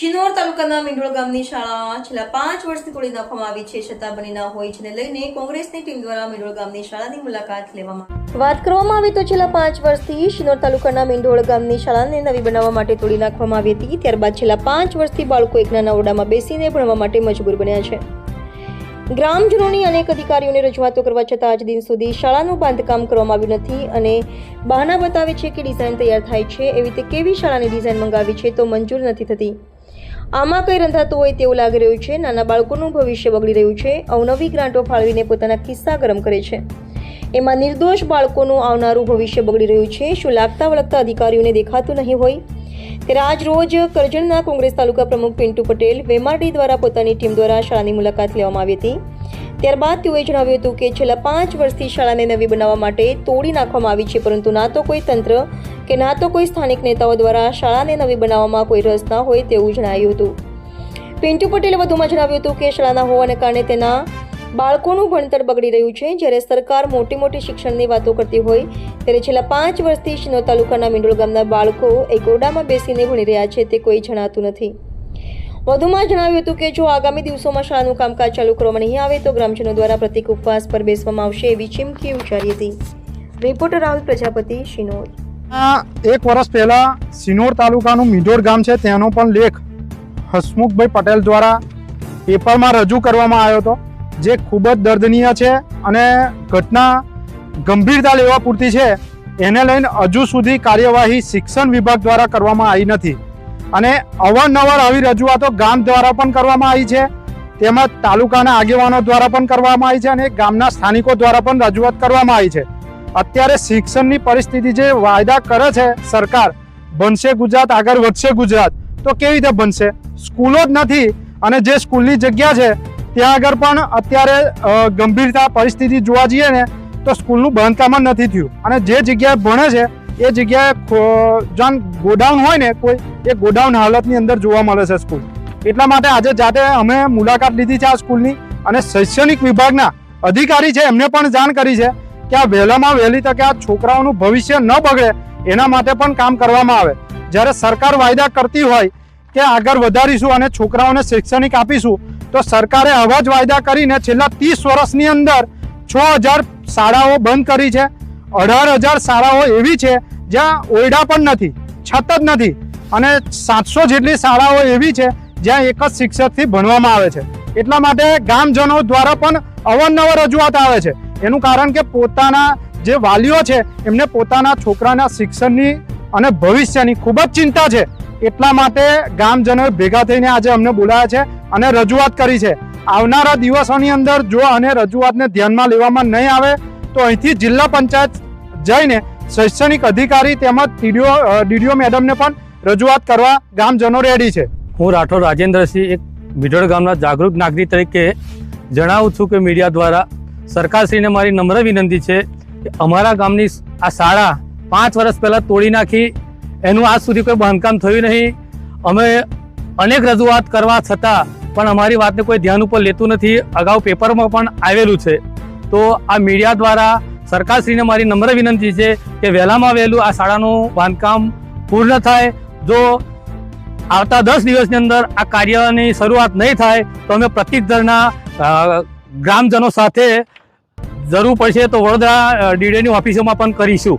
શિનોર તાલુકાના મીંઢોળ ગામની શાળા છેલ્લા પાંચ વર્ષથી તોડી નાખવામાં આવી છે. છતાં બની ના હોય છે. લઈને કોંગ્રેસની ટીમ દ્વારા મીંઢોળ ગામની શાળાની મુલાકાત લેવામાં વાત કરવામાં આવે તો છેલ્લા પાંચ વર્ષથી શિનોર તાલુકાના મીંઢોળ ગામની શાળાને નવી બનાવવા માટે તોડી નાખવામાં આવી હતી. ત્યારબાદ છેલ્લા પાંચ વર્ષથી બાળકો એક નાના ઓરડામાં બેસીને ભણવા માટે મજબૂર બન્યા છે. ગ્રામજનોની અનેક અધિકારીઓને રજૂઆતો કરવા છતાં આજ દિન સુધી શાળાનું બાંધકામ કરવામાં આવ્યું નથી અને બહાના બતાવે છે કે ડિઝાઇન તૈયાર થાય છે. એવી રીતે કેવી શાળાની ડિઝાઇન મંગાવી છે તો મંજૂર નથી થતી. આમાં કંઈ રંધાતું હોય તેવું લાગી રહ્યું છે. નાના બાળકોનું ભવિષ્ય બગડી રહ્યું છે. અવનવી ગ્રાન્ટો ફાળવીને પોતાના કિસ્સા ગરમ કરે છે. એમાં નિર્દોષ બાળકોનું આવનારું ભવિષ્ય બગડી રહ્યું છે. શું લાગતા વળગતા અધિકારીઓને દેખાતું નહીં હોય? ત્યારે આજ રોજ કરજણના કોંગ્રેસ તાલુકા પ્રમુખ પિન્ટુ પટેલ વેમારડી દ્વારા પોતાની ટીમ દ્વારા શાળાની મુલાકાત લેવામાં આવી હતી. ત્યારબાદ તેઓએ જણાવ્યું હતું કે છેલ્લા પાંચ વર્ષથી શાળાને નવી બનાવવા માટે તોડી નાખવામાં આવી છે, પરંતુ ના તો કોઈ તંત્ર કે ના તો કોઈ સ્થાનિક નેતાઓ દ્વારા શાળાને નવી બનાવવામાં કોઈ રસ ના હોય તેવું જણાયું હતું. પિન્ટુ પટેલે વધુમાં જણાવ્યું હતું કે શાળાના હોવાને કારણે તેના બાળકોનું ભણતર બગડી રહ્યું છે. જ્યારે સરકાર મોટી મોટી શિક્ષણની વાતો કરતી હોય, ત્યારે છેલ્લા પાંચ વર્ષથી શિનોર તાલુકાના મીંડોળ ગામના બાળકો એક ઓરડામાં બેસીને ભણી રહ્યા છે તે કોઈ જણાતું નથી. વધુમાં જણાવ્યું હતું કે જો આગામી દિવસોમાં શાળાનું કામકાજ ચાલુ કરવામાં નહીં આવે તો ગ્રામજનો દ્વારા પ્રતિક ઉપવાસ પર બેસવામાં આવશે એવી ચીમકી ઉચ્ચારી હતી. રિપોર્ટર રાહુલ પ્રજાપતિ, શિનોર. એક વર્ષ પહેલા સિનોર તાલુકાનું મીઢોર ગામ છે, તેનો પણ લેખ હસમુખભાઈ પટેલ દ્વારા પેપરમાં રજૂ કરવામાં આવ્યો હતો, જે ખૂબ જ દર્દનીય છે અને ઘટના ગંભીરતા લેવા પૂરતી છે. એને લઈને હજુ સુધી કાર્યવાહી શિક્ષણ વિભાગ દ્વારા કરવામાં આવી નથી. અને અવારનવાર આવી રજૂઆતો ગામ દ્વારા પણ કરવામાં આવી છે. તેમજ તાલુકાના આગેવાનો દ્વારા પણ કરવામાં આવી છે અને ગામના સ્થાનિકો દ્વારા પણ રજૂઆત કરવામાં આવી છે. અત્યારે શિક્ષણની પરિસ્થિતિ જે વાયદા કરે છે સરકાર, બનશે ગુજરાત, આગળ વધશે ગુજરાત. તો કેવી રીતે બનશે? સ્કૂલો જ નથી અને જે સ્કૂલની જગ્યા છે, ત્યાં આગળ પણ અત્યારે ગંભીરતા પરિસ્થિતિ જોવા જઈએ ને, તો સ્કૂલનું બાંધકામ જ નથી થયું. અને જે જગ્યાએ ભણે છે એ જગ્યાએ જ્યાં ગોડાઉન હોય ને, કોઈ એ ગોડાઉન હાલતની અંદર જોવા મળે છે સ્કૂલ એટલા માટે આજે જાતે અમે મુલાકાત લીધી છે આ સ્કૂલની અને શૈક્ષણિક વિભાગના અધિકારી છે, એમને પણ જાણ કરી છે કે આ વહેલામાં વહેલી તકે આ છોકરાઓનું ભવિષ્ય ન બગડે, એના માટે પણ કામ કરવામાં આવે. જ્યારે સરકાર વાયદા કરતી હોય કે આગળ વધારીશું અને છોકરાઓને શૈક્ષણિક આપીશું, તો સરકારે આવા જ વાયદા કરીને છેલ્લા ત્રીસ વર્ષની અંદર છ હજાર શાળાઓ બંધ કરી છે. અઢાર હજાર શાળાઓ એવી છે જ્યાં ઓરડા પણ નથી, છત જ નથી અને સાતસો જેટલી શાળાઓ એવી છે જ્યાં એક જ શિક્ષકથી ભણવામાં આવે છે. એટલા માટે ગામજનો દ્વારા પણ અવારનવાર રજૂઆત આવે છે. એનું કારણ કે પોતાના જે વાલીઓ છે, એમને પોતાના છોકરાના શિક્ષણની અને ભવિષ્યની ખૂબ જ ચિંતા છે. એટલા માટે ગામજનોએ ભેગા થઈને આજે અમને બોલાયા છે અને રજૂઆત કરી છે. આવનારા દિવસોની અંદર જો અને રજૂઆતને ધ્યાનમાં લેવામાં નહીં આવે તો અહીંથી જિલ્લા પંચાયત જઈને શૈક્ષણિક અધિકારી તેમજ ટીડીઓ ડીડીઓ મેડમને પણ રજૂઆત કરવા ગામજનો રેડી છે. હું રાઠોડ રાજેન્દ્રસિંહ, એક મિઢોળ ગામના જાગૃત નાગરિક તરીકે જણાવું છું કે મીડિયા દ્વારા સરકારશ્રીને મારી નમ્ર વિનંતી છે કે અમારા ગામની આ શાળા પાંચ વર્ષ પહેલાં તોડી નાખી. એનું આજ સુધી કોઈ બાંધકામ થયું નહીં. અમે અનેક રજૂઆત કરવા છતાં પણ અમારી વાતને કોઈ ધ્યાન ઉપર લેતું નથી. અગાઉ પેપરમાં પણ આવેલું છે. તો આ મીડિયા દ્વારા સરકારશ્રીને મારી નમ્ર વિનંતી છે કે વહેલામાં વહેલું આ શાળાનું બાંધકામ પૂર્ણ થાય. જો આવતા દસ દિવસની અંદર આ કાર્યની શરૂઆત નહીં થાય, તો અમે પ્રતિક ધરના ગ્રામજનો સાથે જરૂર પડશે તો વડોદરા ડીડીની ઓફિસોમાં પણ કરીશું.